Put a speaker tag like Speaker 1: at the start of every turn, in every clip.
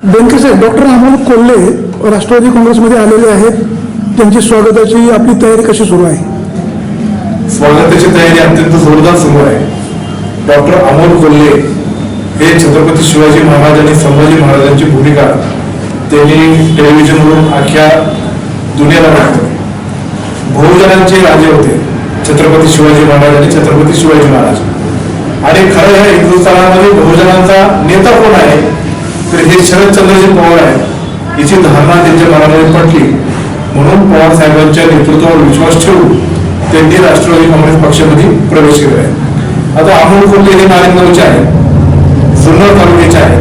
Speaker 1: बँकेचे डॉक्टर अमोल कोल्हे राष्ट्रवादी काँग्रेसमध्ये आलेले आहेत. त्यांची स्वागताची आपली तयारी कशी सुरू आहे?
Speaker 2: स्वागताची तयारी अत्यंत जोरदार सुरू आहे. डॉक्टर अमोल कोल्हे हे छत्रपती शिवाजी महाराज आणि संभाजी महाराजांची भूमिका त्यांनी टेलिव्हिजनवरून अख्ख्या दुनियाला मांडली बहुजनांचे राजे होते. छत्रपती शिवाजी महाराज आणि छत्रपती शिवाजी महाराज. आणि खरं ह्या हिंदुस्थानामध्ये बहुजनांचा नेता कोण आहे? तर हे शरदचंद्रजी पवार आहे याची धारणा त्यांच्या मनामध्ये पटली. म्हणून पवार साहेबांच्या नेतृत्वावर विश्वास ठेवून त्यांनी राष्ट्रवादी काँग्रेस पक्षामध्ये प्रवेश केला आहे. आता अमोल कोल्हे हे नारायणगावचे आहे जुन्नर तालुक्याचे आहे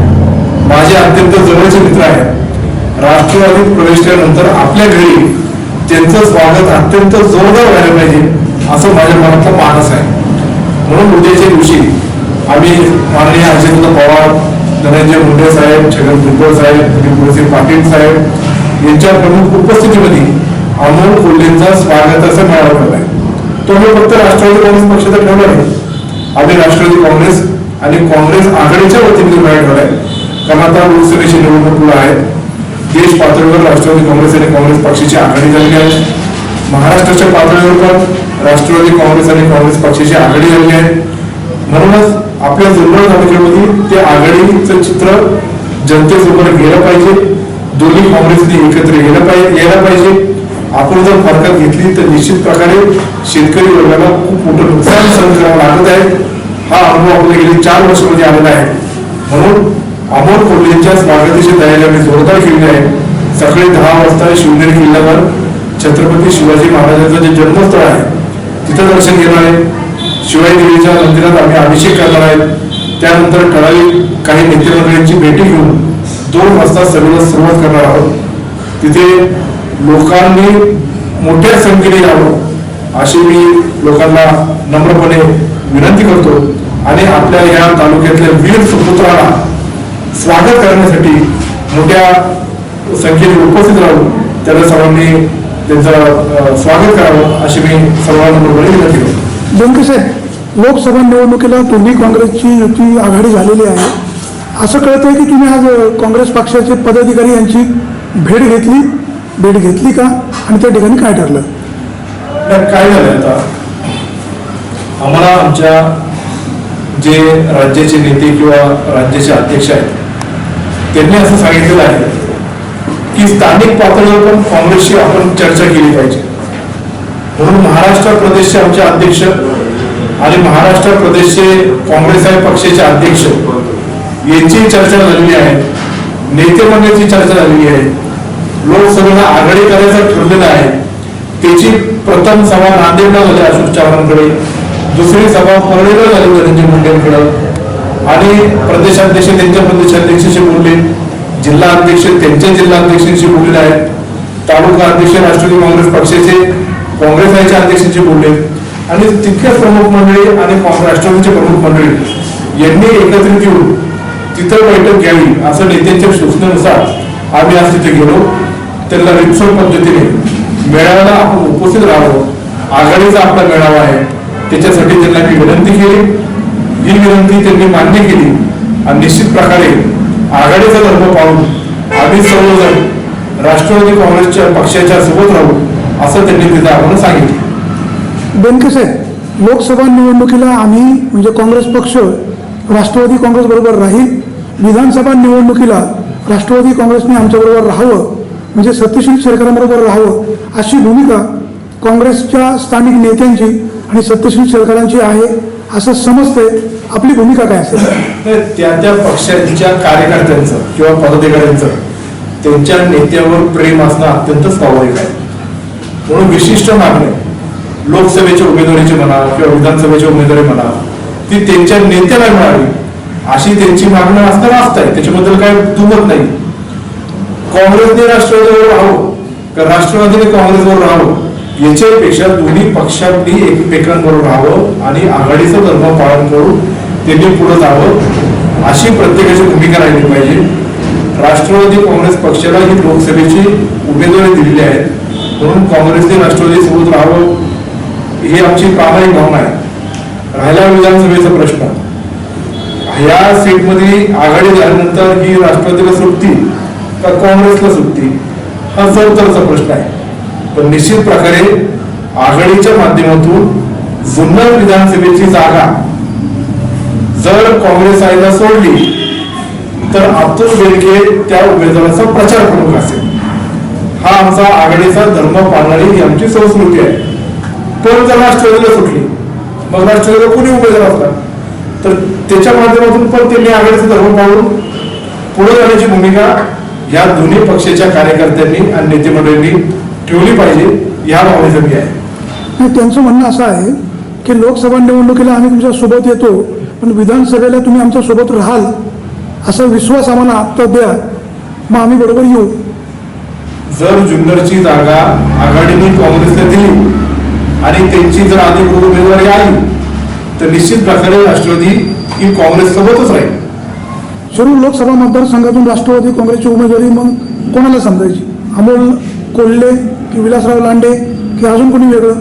Speaker 2: माझे अत्यंत जवळचे मित्र आहेत. राष्ट्रवादीत प्रवेश केल्यानंतर आपल्या घरी त्यांचं स्वागत अत्यंत जोरदार व्हायला पाहिजे असं माझ्या मनातला मानस आहे. म्हणून उद्याच्या दिवशी आम्ही माननीय अजित पवार धनंजय मुंडे साहेब छगन भुजबळ साहेब निपुणसिंग पाटील साहेब यांच्या प्रमुख उपस्थितीमध्ये अमोल कोल्हेंचा स्वागताचा मेळावा आहे. तो मी फक्त राष्ट्रवादी काँग्रेस पक्षाचा ठेवला नाही. आम्ही राष्ट्रवादी काँग्रेस आणि काँग्रेस आघाडीच्या वतीने करा आहे. कारण आता लोकसभेची निवडणूक आहेत. देश पातळीवर राष्ट्रवादी काँग्रेस आणि काँग्रेस पक्षाची आघाडी झाली आहे. महाराष्ट्राच्या पातळीवर पण राष्ट्रवादी काँग्रेस आणि काँग्रेस पक्षाची आघाडी झाली आहे. म्हणूनच आपल्या जुन्नर तालुक्यामध्ये ते आघाडीचं चित्र जनतेसमोर गेलं पाहिजे. दोन्ही काँग्रेसने एकत्र गेलं पाहिजे यायला पाहिजे. आपण जर फरकात घेतली तर निश्चित प्रकारे शेतकरी वर्गाला खूप मोठं नुकसान सहन करावं लागत आहे. हा अनुभव आपल्या गेली चार वर्षामध्ये आलेला आहे. म्हणून अमोल कोल्हेंच्या स्वागताची तयारी आम्ही जोरदार केली आहे. सकाळी दहा वाजता शिवनेरी किल्ल्यावर छत्रपती शिवाजी महाराजांचं जे जन्मस्थळ आहे तिथं दर्शन घेणार आहे. शिवाई देवीच्या मंदिरात आम्ही अभिषेक करणार आहेत त्यानंतर ठराविक काही नेतेमंडळींची भेटी घेऊन दोन वाजता सभेला सुरुवात करणार आहोत. तिथे लोकांनी मोठ्या संख्येने यावं अशी मी लोकांना नम्रपणे विनंती करतो. आणि आपल्या या तालुक्यातल्या वीर सुपुत्राला स्वागत करण्यासाठी मोठ्या संख्येने उपस्थित राहून त्यांना सर्वांनी त्यांचं स्वागत करावं अशी मी सर्वांना बरोबर विनंती करतो
Speaker 1: साहेब लोकसभा निवडणुकीला दोन्ही काँग्रेसची युती आघाडी झालेली आहे. असं कळतंय की तुम्ही आज काँग्रेस पक्षाचे पदाधिकारी यांची भेट घेतली? भेट घेतली का? आणि त्या ठिकाणी काय ठरलं?
Speaker 2: काय झालं आता? आम्हाला आमच्या जे राज्याचे नेते किंवा राज्याचे अध्यक्ष आहेत त्यांनी असं सांगितलेलं आहे की स्थानिक पातळीवर पण काँग्रेसशी आपण चर्चा केली पाहिजे. म्हणून महाराष्ट्र प्रदेशचे आमचे अध्यक्ष आणि महाराष्ट्र प्रदेशचे काँग्रेस आहे पक्षाचे अध्यक्ष यांची चर्चा झालेली आहे नेते मंडळाची चर्चा झालेली आहे लोकसभेला आघाडी करायचं ठरलेलं आहे त्याची प्रथम सभा नांदेडला झाली अशोक चव्हाणांकडे. दुसरी सभा परळीला झाली आणि प्रदेशाध्यक्ष त्यांच्या प्रदेशाध्यक्षाशी बोलले. जिल्हा अध्यक्ष त्यांच्या जिल्हा अध्यक्षांशी बोललेले आहेत. तालुका अध्यक्ष राष्ट्रवादी काँग्रेस पक्षाचे काँग्रेस आयच्या अध्यक्षांशी बोलले. आणि तितक्याच प्रमुख मंडळी आणि राष्ट्रवादीचे प्रमुख मंडळी यांनी एकत्रित येऊन तिथं बैठक घ्यावी असं नेत्यांच्या सूचनेनुसार आम्ही आज तिथे गेलो. त्यांना रितसर पद्धतीने मेळाव्याला आपण उपस्थित राहावं. आघाडीचा आपला मेळावा आहे. त्याच्यासाठी त्यांना मी विनंती केली. ही विनंती त्यांनी मान्य केली. आणि निश्चित प्रकारे आघाडीचा धर्म पाहून आम्ही सर्वजण राष्ट्रवादी काँग्रेसच्या पक्षाच्या सोबत राहू असं त्यांनी तिथं आम्हाला सांगितलं.
Speaker 1: बेनकेस आहे लोकसभा निवडणुकीला आम्ही म्हणजे काँग्रेस पक्ष राष्ट्रवादी काँग्रेस बरोबर राहील विधानसभा निवडणुकीला राष्ट्रवादी काँग्रेसने आमच्याबरोबर राहावं म्हणजे सत्यशील सरकारांबरोबर राहावं अशी भूमिका काँग्रेसच्या स्थानिक नेत्यांची आणि सत्यशील सरकारांची आहे असं समजतंय. आपली भूमिका काय असेल?
Speaker 2: त्या त्या पक्षांच्या कार्यकर्त्यांचं किंवा पदाधिकाऱ्यांचं त्यांच्या नेत्यावर प्रेम असणं अत्यंत स्वाभाविक आहे. म्हणून विशिष्ट मागणी लोकसभेच्या उमेदवारीची म्हणा किंवा विधानसभेची उमेदवारी म्हणा ती त्यांच्या नेत्याला मिळावी अशी त्यांची मागणी असणं असत आहे त्याच्याबद्दल काय दुमत नाही. काँग्रेसने राष्ट्रवादीवर राहावं का राष्ट्रवादीने काँग्रेसवर राहावं याच्यापेक्षा दोन्ही पक्षांनी एकमेकांबरोबर राहावं आणि आघाडीचं धर्म पालन करून त्यांनी पुढे जावं. अशी प्रत्येकाची भूमिका राहिली पाहिजे. राष्ट्रवादी काँग्रेस पक्षाला ही लोकसभेची उमेदवारी दिलेली आहे. म्हणून काँग्रेसने राष्ट्रवादी सोबत राहावं ही आमची प्रामाणिक भावना आहे. राहिला विधानसभेचा प्रश्न. ह्या सीटमध्ये आघाडी झाल्यानंतर ही राष्ट्रवादीला सुटती का काँग्रेसला सुटती हा चौतरचा प्रश्न आहे. पण निश्चित प्रकारे आघाडीच्या माध्यमातून जुन्नर विधानसभेची जागा जर काँग्रेस आईला सोडली तर अतुल बेडके त्या उमेदवाराचा प्रचार प्रमुख असेल हा आमचा आघाडीचा धर्म पाळणारी ही आमची संस्कृती आहे. पण जर राष्ट्रवादीला सुटली मग राष्ट्रवादीला कोणी उमेदवार असला तर त्याच्या माध्यमातून पण त्यांनी आघाडीचा धर्म पाळून पुढे जाण्याची भूमिका या दोन्ही पक्षाच्या कार्यकर्त्यांनी आणि नेते मंडळींनी ठेवली पाहिजे या भावनेचं मी आहे.
Speaker 1: त्यांचं म्हणणं असं आहे की लोकसभा निवडणुकीला आम्ही तुमच्यासोबत येतो पण विधानसभेला तुम्ही आमच्यासोबत राहाल असा विश्वास आम्हाला आत्ता द्या. मग आम्ही बरोबर येऊ.
Speaker 2: जर जुन्नरची जागा आघाडीने काँग्रेसला दिली आणि त्यांची जर अधिकृत उमेदवारी आली तर निश्चित प्रकारे राष्ट्रवादी ही काँग्रेस सोबतच राहील.
Speaker 1: शिरूर लोकसभा मतदारसंघातून राष्ट्रवादी काँग्रेसची उमेदवारी मग कोणाला समजायची? अमोल कोल्हे की विलासराव लांडे की अजून कोणी वेगळं?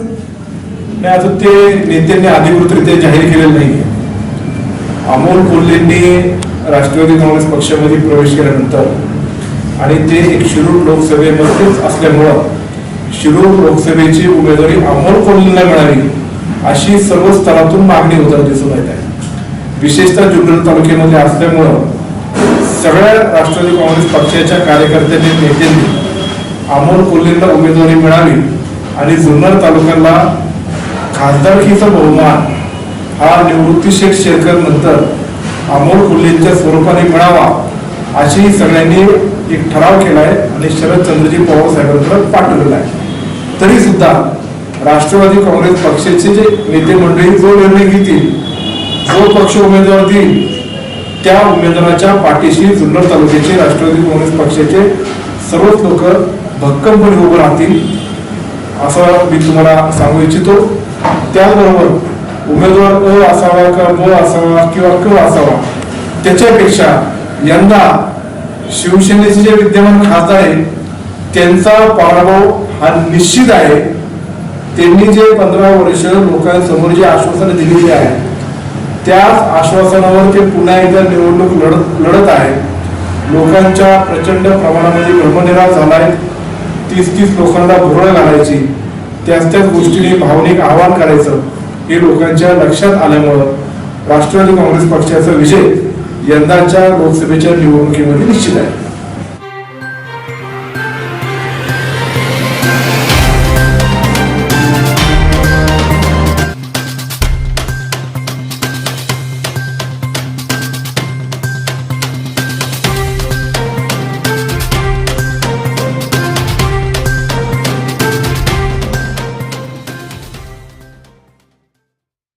Speaker 2: नाही अजून ते नेत्यांनी अधिकृतरित्या जाहीर केलेलं नाही अमोल कोल्हेंनी राष्ट्रवादी काँग्रेस पक्षामध्ये प्रवेश केल्यानंतर आणि ते एक शिरूर लोकसभेमध्येच असल्यामुळं शिरूर लोकसभेची उमेदवारी अमोल कोल्हेंना मिळावी अशी सर्व स्तरातून मागणी होताना दिसून येत आहे. विशेषतः जुन्नर तालुक्यामध्ये असल्यामुळं सगळ्या राष्ट्रवादी काँग्रेस पक्षाच्या कार्यकर्त्यांनी नेत्यांनी अमोल कोल्हेंना उमेदवारी मिळावी आणि जुन्नर तालुक्याला खासदारकीचा बहुमान हा निवृत्ती शेठ शेरकर नंतर अमोल कोल्हेंच्या स्वरूपाने मिळावा अशी सगळ्यांनी एक ठराव केलाय आणि शरदचंद्रजी पवार साहेबांकडे पाठवलेला आहे. तरी सुद्धा राष्ट्रवादी काँग्रेस पक्षाचे जे नेते मंडळी जो निर्णय घेतील जो पक्ष उमेदवार देईल त्या उमेदवाराच्या पाठीशी जुन्नर तालुक्याचे राष्ट्रवादी काँग्रेस पक्षाचे सर्वच लोक भक्कमपणे उभं राहतील असं मी तुम्हाला सांगू इच्छितो. त्याचबरोबर उमेदवार अ असावा का ब असावा किंवा क असावा त्याच्यापेक्षा यंदा शिवसेनेचे जे विद्यमान खासदार आहेत त्यांचा पराभव हा निश्चित आहे. त्यांनी जे पंधरा वर्ष लोकांसमोर जे आश्वासनं दिलेली आहेत त्याच आश्वासनावर ते पुन्हा एकदा निवडणूक लढत लढत आहे लोकांच्या प्रचंड प्रमाणामध्ये ब्रह्मनिराश झालाय. तीस तीस लोकांना भुरळ घालायची त्याच त्याच गोष्टीने भावनिक आवाहन करायचं. हे लोकांच्या लक्षात आल्यामुळं राष्ट्रवादी काँग्रेस पक्षाचा विजय यंदाच्या लोकसभेच्या निवडणुकीमध्ये निश्चित आहे.